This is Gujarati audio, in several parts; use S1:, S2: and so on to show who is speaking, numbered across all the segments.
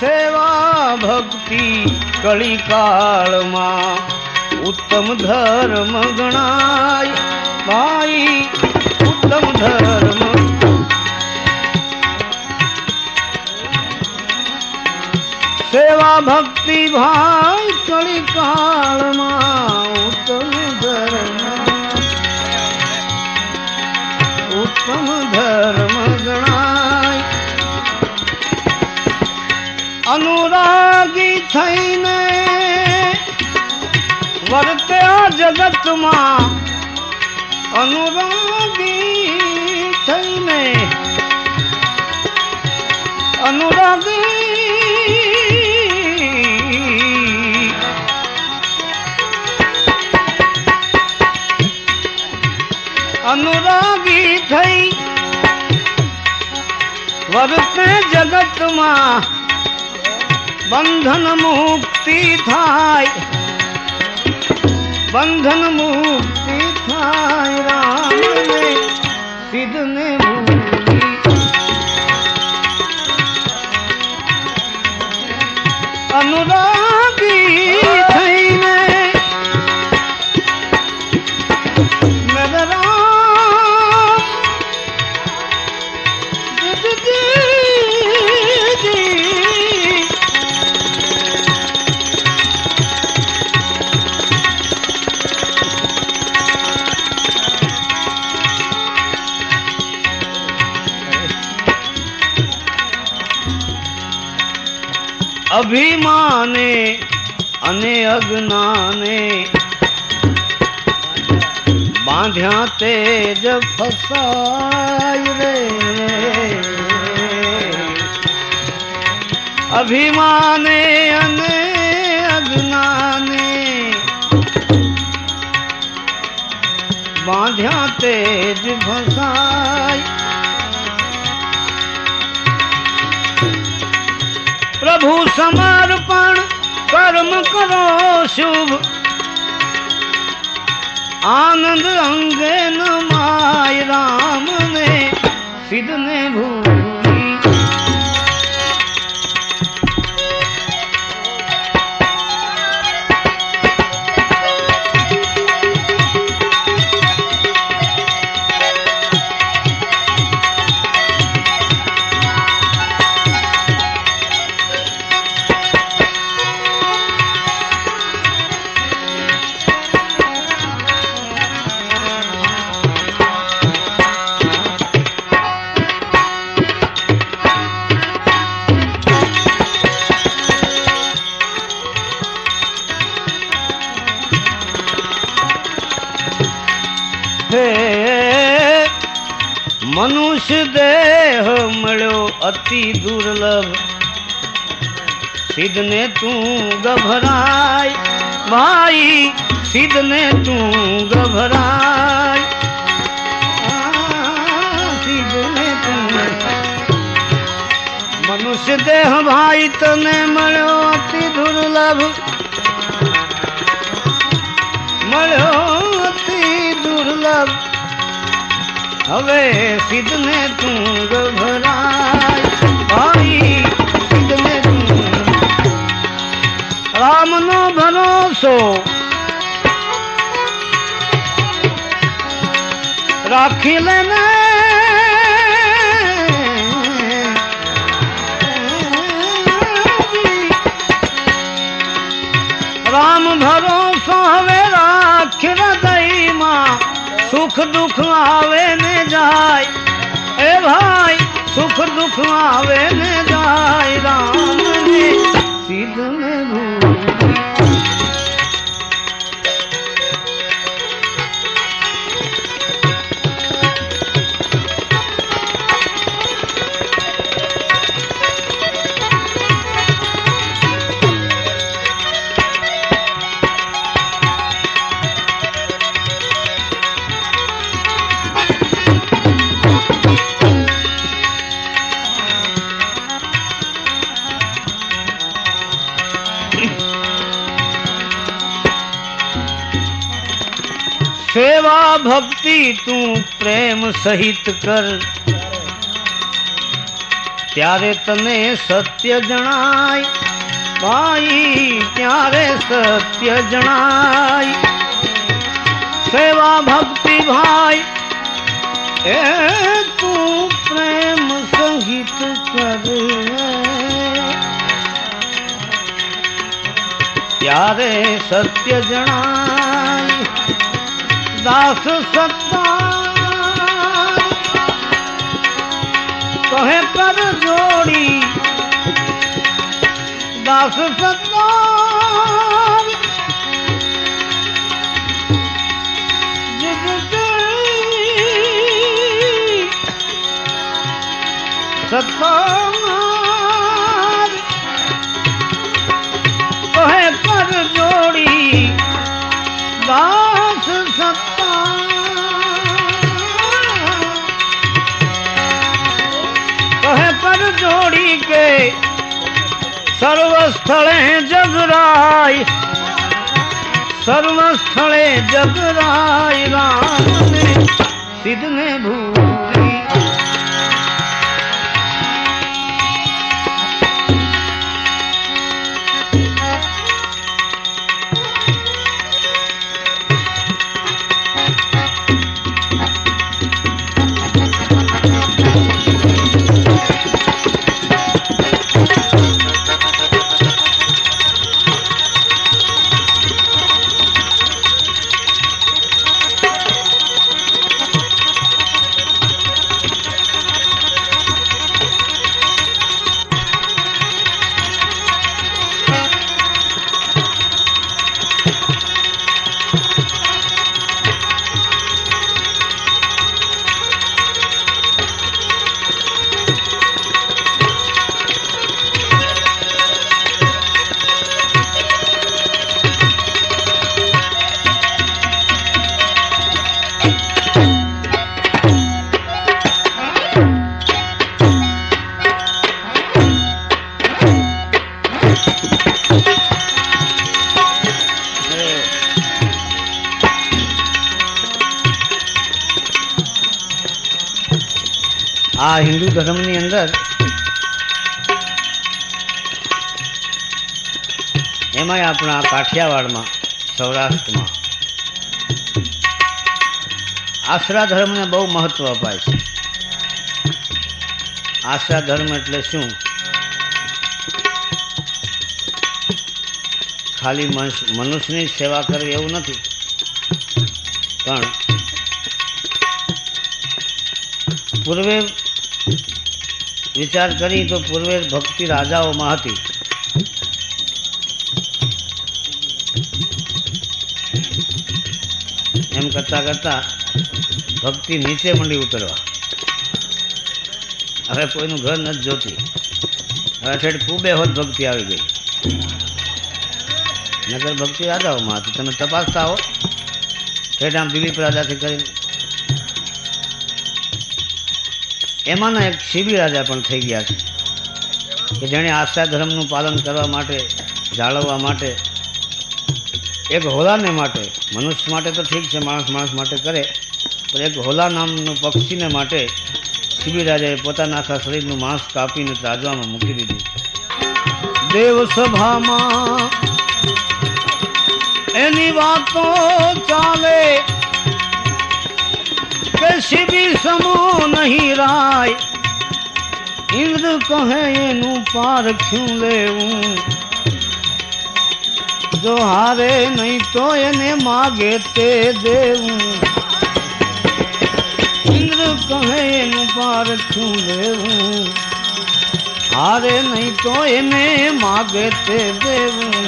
S1: સેવા ભક્તિ કળી કાળમાં ઉત્તમ ધર્મ ગણાય. ભાઈ, ઉત્તમ ધર્મ. સેવા ભક્તિ ભાઈ કળી કાળમાં ઉત્તમ ધર્મ. અનુરાગી થઈને વર્ત્યા જગતમાં અનુરાગી થઈને અનુરાગી અનુરાગી થઈ વર્તે જગતમાં બંધન મુક્તિ થાય બંધન મુક્તિ થાય રામને સિદ્ધને અનુરાગી અભિમાને અને અજ્ઞાને બાંધ્યા તેજ ફસાય રે. અભિમાને અને અજ્ઞાને બાંધ્યા તેજ ફસાય પ્રભુ સમર્પણ કર્મ કરો શુભ. આનંદ અંગે નમાય રામને સિદ્ધને ભૂલી દેહ મળ્યો અતિ દુર્લભ. સિદ્ધને તું ગભરાય, ભાઈ, સિદ્ધને તું ગભરાય. સિદ્ધને તું મનુષ્ય દેહ ભાઈ તને મળ્યો અતિ દુર્લભ. મળ્યો અતિ દુર્લભ. હવે સિદ્ધને તું ગભરાય ભાઈ સિદ્ધને તું રામનો ભરોસો. રાખી લેને. રામ ભરોસો હવે રાખ હૃદયમાં. સુખ દુઃખ આવે ને જાય. એ ભાઈ, સુખ દુઃખ આવે ને જાય. રામ ને ને ભૂલી સેવા ભક્તિ તું પ્રેમ સહિત કર. ત્યારે તને સત્ય જણાય ભાઈ ત્યારે સત્ય જણાય. સેવા ભક્તિ ભાઈ, એ તું પ્રેમ સહિત કર. ત્યારે સત્ય જણાય દાસ સત્તા કહે પર જોડી દાસ સત્તા સત્તાર કહે કર જોડી દાસ જોડી કે સર્વ સ્થળે જગરાય સર્વ સ્થળે જગરાય રામ સિદ્ધ ને ભૂલી આ હિન્દુ ધર્મની અંદર એમાંય આપણા કાઠિયાવાડમાં, સૌરાષ્ટ્રમાં આશરા ધર્મને બહુ મહત્વ અપાય છે. આશરા ધર્મ એટલે શું? ખાલી મનુષ્ય- મનુષ્યની સેવા કરવી એવું નથી. પણ પૂર્વે વિચાર કરી તો પૂર્વે ભક્તિ રાજાઓમાં હતી. એમ કરતા કરતા ભક્તિ નીચે મંડી ઉતરવા. હવે કોઈનું ઘર નથી જોતી. હવે ઠેઠ ખૂબે હોત ભક્તિ આવી ગઈ. નગર ભક્તિ રાજાઓમાં હતી. તમે તપાસતા હો. ઠેઠ આમ દિલીપ રાજાથી કરીને એમાંના એક શિબી રાજા પણ થઈ ગયા છે કે જેણે આસ્થા ધર્મનું પાલન કરવા માટે, જાળવવા માટે, એક હોલાને માટે, મનુષ્ય માટે તો ઠીક છે, માણસ માણસ માટે કરે, પણ એક હોલા નામનું પક્ષીને માટે શિબી રાજાએ પોતાના આખા શરીરનું માંસ કાપીને તાજવામાં મૂકી દીધું દેવ સભામાં એની વાતો ચાલે કે શિબી સમૂહ નહીં રાય ઇન્દ્ર કહે એનું પારખ્યું લેવું. જો હારે નહીં તો એને માગે તે દેવું. ઇન્દ્ર કહે એનું પારખ્યું લેવું. હારે નહીં તો એને માગે તે દેવું.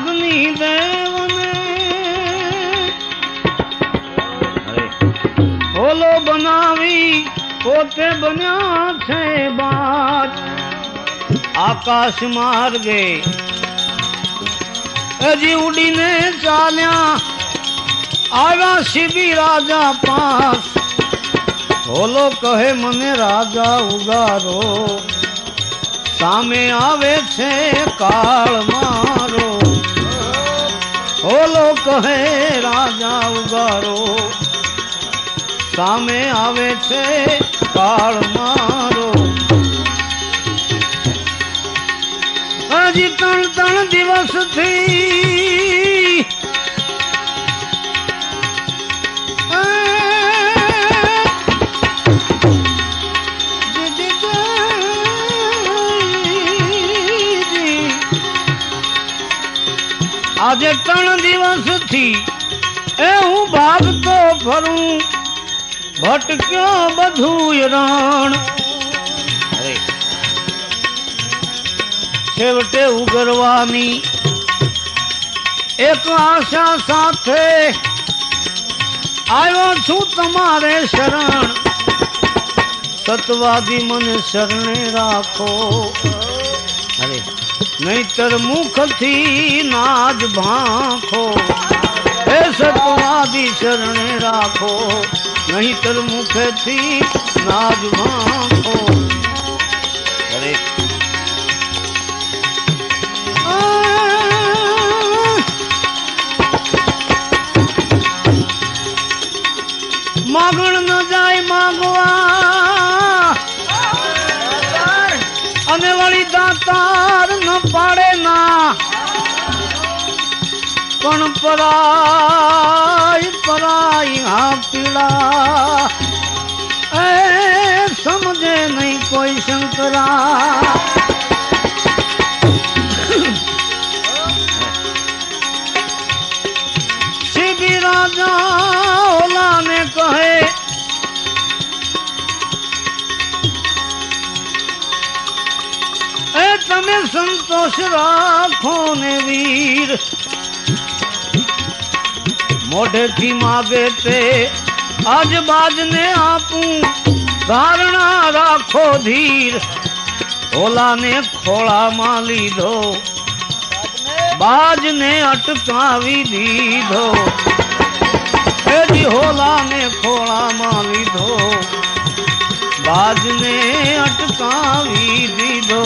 S1: અગ્નિદેવને ઓલો બનાવી પોતે બન્યા છે બાદ આકાશ માર્ગે હજી ઉડીને ચાલ્યા આવ્યા શિબી રાજા પાસ હોલો કહે મને રાજા ઉગારો સામે આવે છે કાળ મારો હોલો કહે રાજા ઉગારો સામે આવે છે કાળ મારો. હજી ત્રણ ત્રણ દિવસથી આજે ત્રણ દિવસથી એ હું ભાગતો ફરું. ભટક્યો બધું રણ. છેવટે ઉગરવાની એક આશા સાથે આવ્યો છું તમારે શરણ. સતવાદી મને શરણે રાખો. અરે. નહીતર મુખથી નાદ ભાંખો. હે સતવાદી શરણે રાખો નહીતર મુખથી નાદ ભાંખો. પરાય પરાય હા પીડા એ સમજે નહીં કોઈ શંકરા. શિબી રાજા ઓલાને કહે, એ તમે સંતોષ રાખો ને વીર. મોઢેથી માગે તે આજ બાજને આપું, ધારણા રાખો ધીર. ઓલાને ખોળામાં લીધો, બાજને અટકાવી દીધો. હોલાને ખોળામાં લીધો, બાજને અટકાવી દીધો.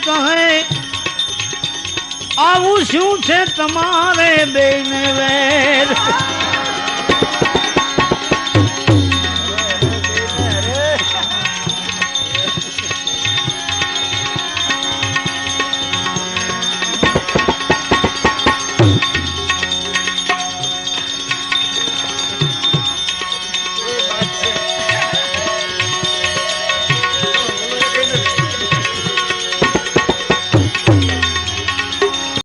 S1: કહે આવું શું છે તમારે બેન વેર?